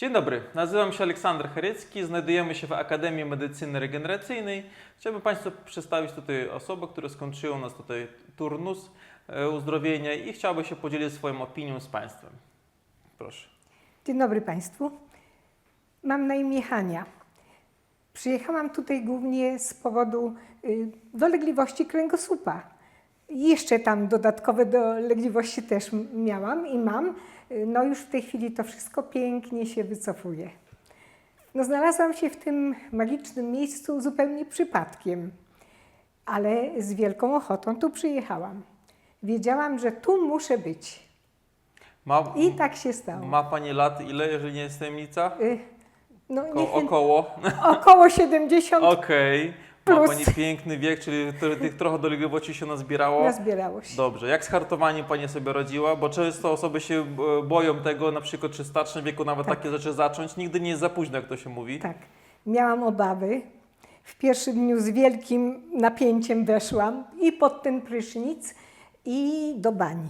Dzień dobry, nazywam się Aleksander Charecki, znajdujemy się w Akademii Medycyny Regeneracyjnej. Chciałbym Państwu przedstawić tutaj osobę, która skończyła u nas tutaj turnus e, uzdrowienia i chciałby się podzielić swoją opinią z Państwem. Proszę. Dzień dobry Państwu. Mam na imię Hania. Przyjechałam tutaj głównie z powodu y, dolegliwości kręgosłupa. Jeszcze tam dodatkowe dolegliwości też miałam i mam. No już w tej chwili to wszystko pięknie się wycofuje. No znalazłam się w tym magicznym miejscu zupełnie przypadkiem, ale z wielką ochotą tu przyjechałam. Wiedziałam, że tu muszę być. Ma, I tak się stało. ma Pani lat ile, jeżeli nie jest tajemnica? Y, No, Ko- około. Około 70 Okej. Ma. Pani piękny wiek, czyli tych trochę dolegliwości się nazbierało. nazbierało się. Dobrze. Jak z hartowaniem Pani sobie radziła? Bo często osoby się e, boją tego, na przykład czy w starszym wieku nawet Tak. takie rzeczy zacząć. Nigdy nie jest za późno, jak to się mówi. Tak. Miałam obawy. W pierwszym dniu z wielkim napięciem weszłam i pod ten prysznic, i do bani.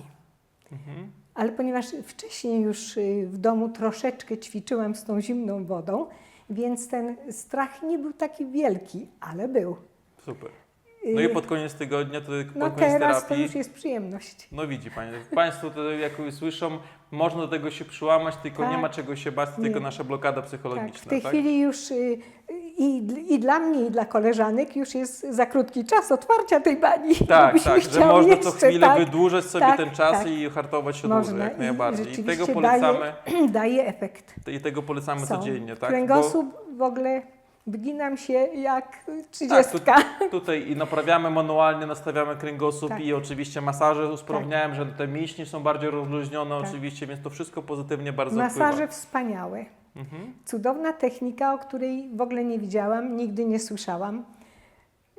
Mhm. Ale ponieważ wcześniej już y, w domu troszeczkę ćwiczyłam z tą zimną wodą, więc ten strach nie był taki wielki, ale był. Super. No i Y, pod koniec tygodnia, to pod no koniec teraz to terapii. już jest przyjemność. No widzi Pani, Państwo tutaj jak słyszą, można do tego się przyłamać, tylko Tak. nie ma czego się bać, Nie. tylko nasza blokada Tak, psychologiczna. w tej tak? chwili już y, i, i dla mnie, i dla koleżanek już jest za krótki czas otwarcia tej bani. Tak, tak, że można co jeszcze, chwilę tak, wydłużać sobie tak, ten czas tak. i hartować się Można dłużej, jak i najbardziej. I rzeczywiście tego polecamy, Daje, daje efekt. i tego polecamy Są. codziennie, tak? Kręgosłup w ogóle wyginam się jak Tak, trzydziestka. tu, tutaj i naprawiamy manualnie, nastawiamy kręgosłup Tak. i oczywiście masaże usprawniają, że te mięśnie są bardziej rozluźnione Tak. oczywiście, więc to wszystko pozytywnie bardzo Masaże wpływa. wspaniałe. Mhm. Cudowna technika, o której w ogóle nie widziałam, nigdy nie słyszałam.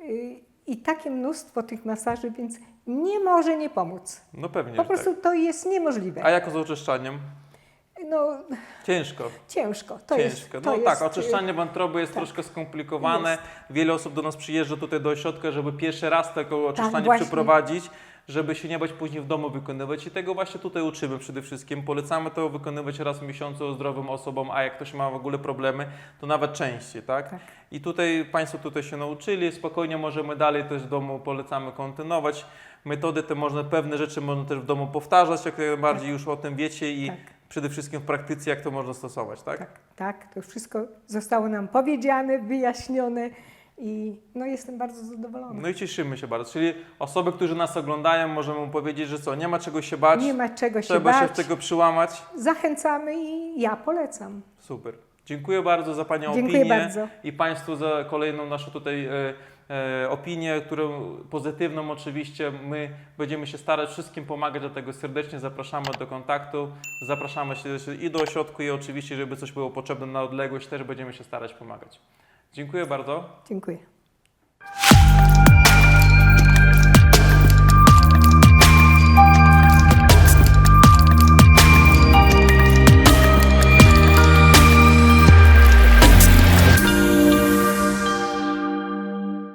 Y, I takie mnóstwo tych masaży, więc nie może nie pomóc. No pewnie, Po prostu tak. to jest niemożliwe. A jako z oczyszczaniem? No, Ciężko. ciężko. To Ciężko. Jest, to no jest, tak, oczyszczanie wątroby jest tak. troszkę skomplikowane. Jest. Wiele osób do nas przyjeżdża tutaj do ośrodka, żeby pierwszy raz takie oczyszczanie Tak, przeprowadzić, żeby się nie bać później w domu wykonywać. I tego właśnie tutaj uczymy przede wszystkim. Polecamy to wykonywać raz w miesiącu zdrowym osobom, a jak ktoś ma w ogóle problemy, to nawet częściej, tak? Tak. I tutaj Państwo tutaj się nauczyli, spokojnie możemy dalej też w domu polecamy kontynuować. Metody te można, pewne rzeczy można też w domu powtarzać, jak najbardziej już o tym wiecie i Tak. Przede wszystkim w praktyce, jak to można stosować, tak? Tak, tak, to już wszystko zostało nam powiedziane, wyjaśnione i no, jestem bardzo zadowolona. No i cieszymy się bardzo. Czyli osoby, które nas oglądają, możemy mu powiedzieć, że co, nie ma czego się bać, Nie ma czego się trzeba się bać. w tego przyłamać. Zachęcamy i ja polecam. Super. Dziękuję bardzo za Panią Dziękuję opinię bardzo. i Państwu za kolejną naszą tutaj e, e, opinię, którą pozytywną oczywiście. My będziemy się starać wszystkim pomagać, dlatego serdecznie zapraszamy do kontaktu. Zapraszamy się i do ośrodku i oczywiście, żeby coś było potrzebne na odległość, też będziemy się starać pomagać. Dziękuję bardzo. Dziękuję.